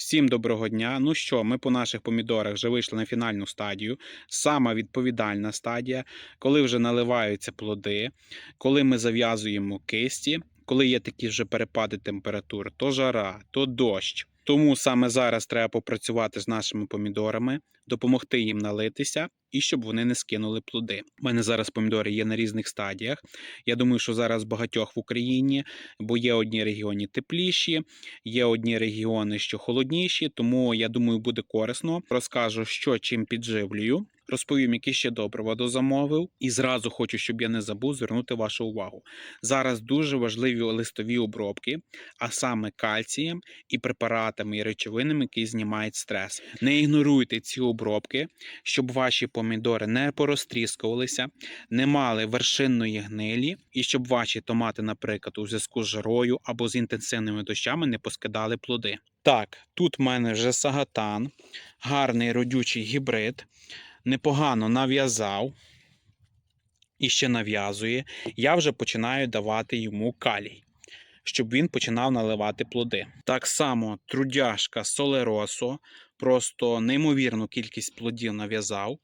Всім доброго дня. Ну що, ми по наших помідорах вже вийшли на фінальну стадію. Сама відповідальна стадія, коли вже наливаються плоди, коли ми зав'язуємо кисті, коли є такі вже перепади температур, то жара, то дощ. Тому саме зараз треба попрацювати з нашими помідорами, допомогти їм налитися і щоб вони не скинули плоди. У мене зараз помідори є на різних стадіях. Я думаю, що зараз багатьох в Україні, бо є одні регіони тепліші, є одні регіони, що холодніші. Тому я думаю, буде корисно. Розкажу, що чим підживлюю. Розповім, які ще добрива дозамовив, і зразу хочу, щоб я не забув звернути вашу увагу. Зараз дуже важливі листові обробки, а саме кальцієм і препаратами і речовинами, які знімають стрес. Не ігноруйте ці обробки, щоб ваші помідори не порозтріскувалися, не мали вершинної гнилі, і щоб ваші томати, наприклад, у зв'язку з жарою або з інтенсивними дощами не поскидали плоди. Так, тут в мене вже сагатан, гарний родючий гібрид, непогано нав'язав і ще нав'язує. Я вже починаю давати йому калій. Щоб він починав наливати плоди. Так само трудяшка Солеросо, просто неймовірну кількість плодів нав'язав.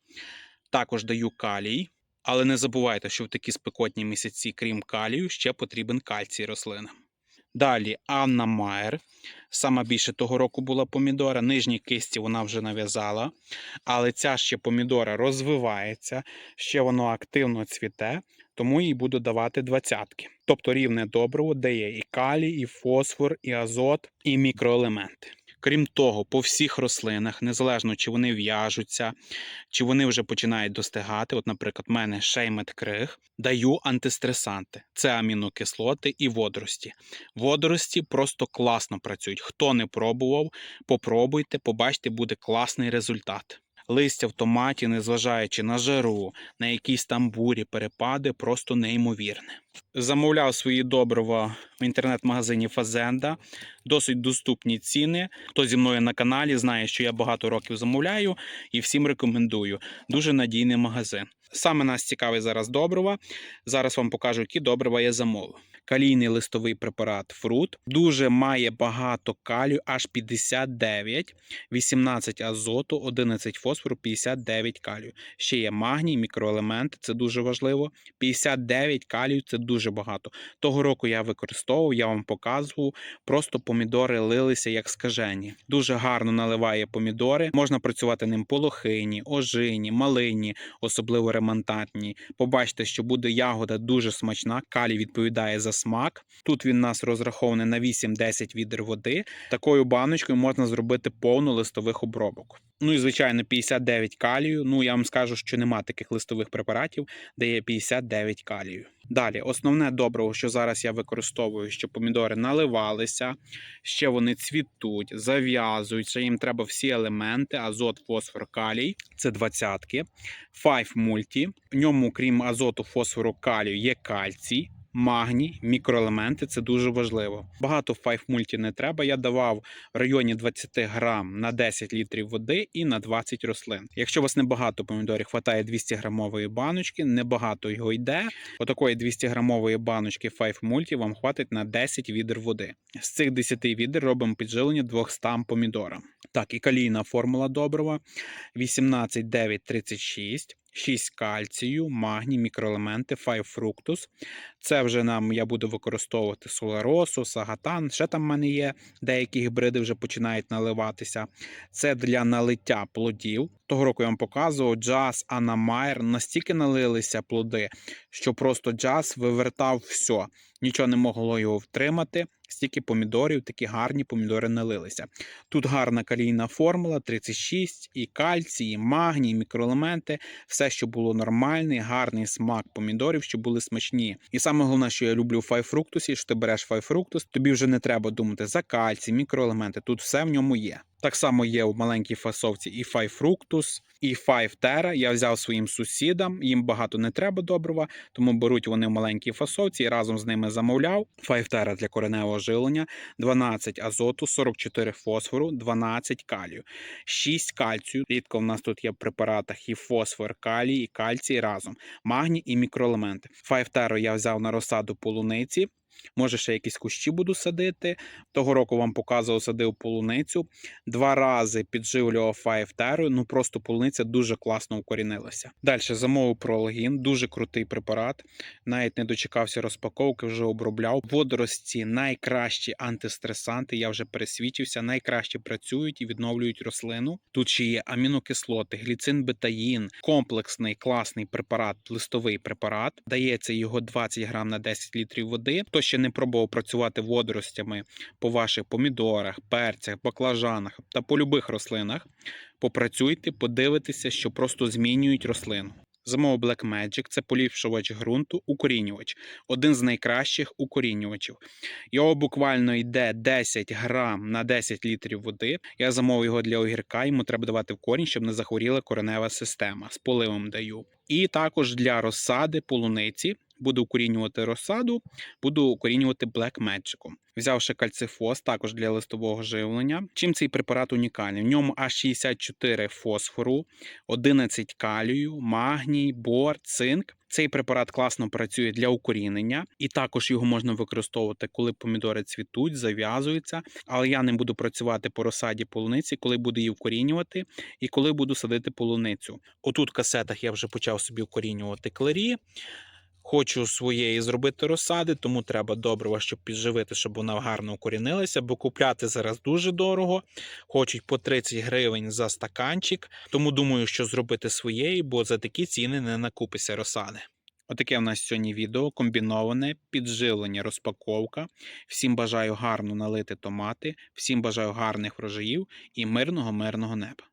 Також даю калій, але не забувайте, що в такі спекотні місяці, крім калію, ще потрібен кальцій рослинам. Далі Анна Майер. Сама більше того року була помідора. Нижні кисті вона вже нав'язала, але ця ще помідора розвивається, ще воно активно цвіте, тому їй буду давати двадцятки. Тобто рівне добриво, де є і калій, і фосфор, і азот, і мікроелементи. Крім того, по всіх рослинах, незалежно чи вони в'яжуться, чи вони вже починають достигати, от, наприклад, в мене шеймет криг, даю антистресанти. Це амінокислоти і водорості. Водорості просто класно працюють. Хто не пробував, попробуйте, побачите, буде класний результат. Листя в томаті, незважаючи на жару, на якісь там бурі, перепади, просто неймовірне. Замовляв свої добрива в інтернет-магазині Фазенда. Досить доступні ціни. Хто зі мною на каналі знає, що я багато років замовляю і всім рекомендую. Дуже надійний магазин. Саме нас цікавить зараз добрива. Зараз вам покажу, які добрива я замовив. Калійний листовий препарат Фрут дуже має багато калію, аж 59, 18 азоту, 11 фосфору, 59 калію. Ще є магній, мікроелементи, це дуже важливо. 59 калію це дуже багато. Того року я використовував, я вам показував. Просто помідори лилися як скажені. Дуже гарно наливає помідори. Можна працювати ним по лохині, ожині, малині, особливо ремонтантні. Побачите, що буде ягода дуже смачна. Калій відповідає за смак. Тут він у нас розрахований на 8-10 відер води. Такою баночкою можна зробити повну листових обробок. Ну і звичайно, 59 калію. Ну я вам скажу, що нема таких листових препаратів, де є 59 калію. Далі, основне добриво, що зараз я використовую, щоб помідори наливалися, ще вони цвітуть, зав'язують, ще їм треба всі елементи: азот, фосфор, калій. Це двадцятки. 5 мульті. В ньому, крім азоту, фосфору, калію, є кальцій. Магній, мікроелементи це дуже важливо. Багато 5 мульті не треба. Я давав в районі 20 грам на 10 літрів води і на 20 рослин. Якщо у вас небагато помідорів, хватає 200 грамової баночки, небагато його йде. Отакої 200 грамової баночки 5 мульті вам хватить на 10 відер води. З цих 10 відер робимо підживлення 200 помідорам. Так, і калійна формула добрива 18, 9, 36. 6 кальцію, магній, мікроелементи, 5 фруктус. Це вже нам я буду використовувати соларосу, сагатан. Ще там в мене є деякі гібриди вже починають наливатися. Це для налиття плодів. Того року я вам показував джаз, анамайр настільки налилися плоди, що просто джаз вивертав все. Нічого не могло його втримати. Стільки помідорів, такі гарні помідори налилися. Тут гарна калійна формула, 36, і кальцій, і магній, і мікроелементи, все, що було нормальний, гарний смак помідорів, що були смачні. І саме головне, що я люблю в файфруктусі, що ти береш файфруктус, тобі вже не треба думати за кальцій, мікроелементи. Тут все в ньому є. Так само є у маленькій фасовці і файфруктус, і файфтера. Я взяв своїм сусідам, їм багато не треба добрива, тому беруть вони в маленькій фасовці і разом з ними замовляв. Файфтера для кореневого жилення, 12 азоту, 44 фосфору, 12 калію, 6 кальцію. Рідко в нас тут є в препаратах і фосфор, калій, і кальцій разом, магній і мікроелементи. Файфтеру я взяв на розсаду полуниці. Може, ще якісь кущі буду садити. Того року вам показував, садив полуницю. Два рази підживлював фаєвтерою. Ну просто полуниця дуже класно укорінилася. Далі замовив прологін, дуже крутий препарат. Навіть не дочекався розпаковки, вже обробляв. Водорості найкращі антистресанти. Я вже пересвідчився, найкраще працюють і відновлюють рослину. Тут ще є амінокислоти, гліцин, бетаїн, комплексний класний препарат, листовий препарат. Дається його 20 грам на 10 літрів води. Ще не пробував працювати водоростями по ваших помідорах, перцях, баклажанах та по любих рослинах, попрацюйте, подивитеся, що просто змінюють рослину. Замовив Black Magic – це поліпшувач ґрунту, укорінювач, один з найкращих укорінювачів. Його буквально йде 10 грам на 10 літрів води. Я замовив його для огірка, йому треба давати в корінь, щоб не захворіла коренева система. З поливом даю. І також для розсади полуниці. Буду укорінювати розсаду, буду укорінювати Black Magic. Взявши кальцифос також для листового живлення. Чим цей препарат унікальний? В ньому аж 64 фосфору, 11 калію, магній, бор, цинк. Цей препарат класно працює для укорінення, і також його можна використовувати, коли помідори цвітуть, зав'язуються. Але я не буду працювати по розсаді полуниці, коли буду її вкорінювати і коли буду садити полуницю. Отут в касетах я вже почав собі вкорінювати клері. Хочу своєї зробити розсади, тому треба добрива, щоб підживити, щоб вона гарно укорінилася, бо купляти зараз дуже дорого. Хочуть по 30 гривень за стаканчик. Тому думаю, що зробити своєї, бо за такі ціни не накупися розсади. Отаке в нас сьогодні відео комбіноване, підживлення, розпаковка. Всім бажаю гарно налити томати, всім бажаю гарних врожаїв і мирного, мирного неба.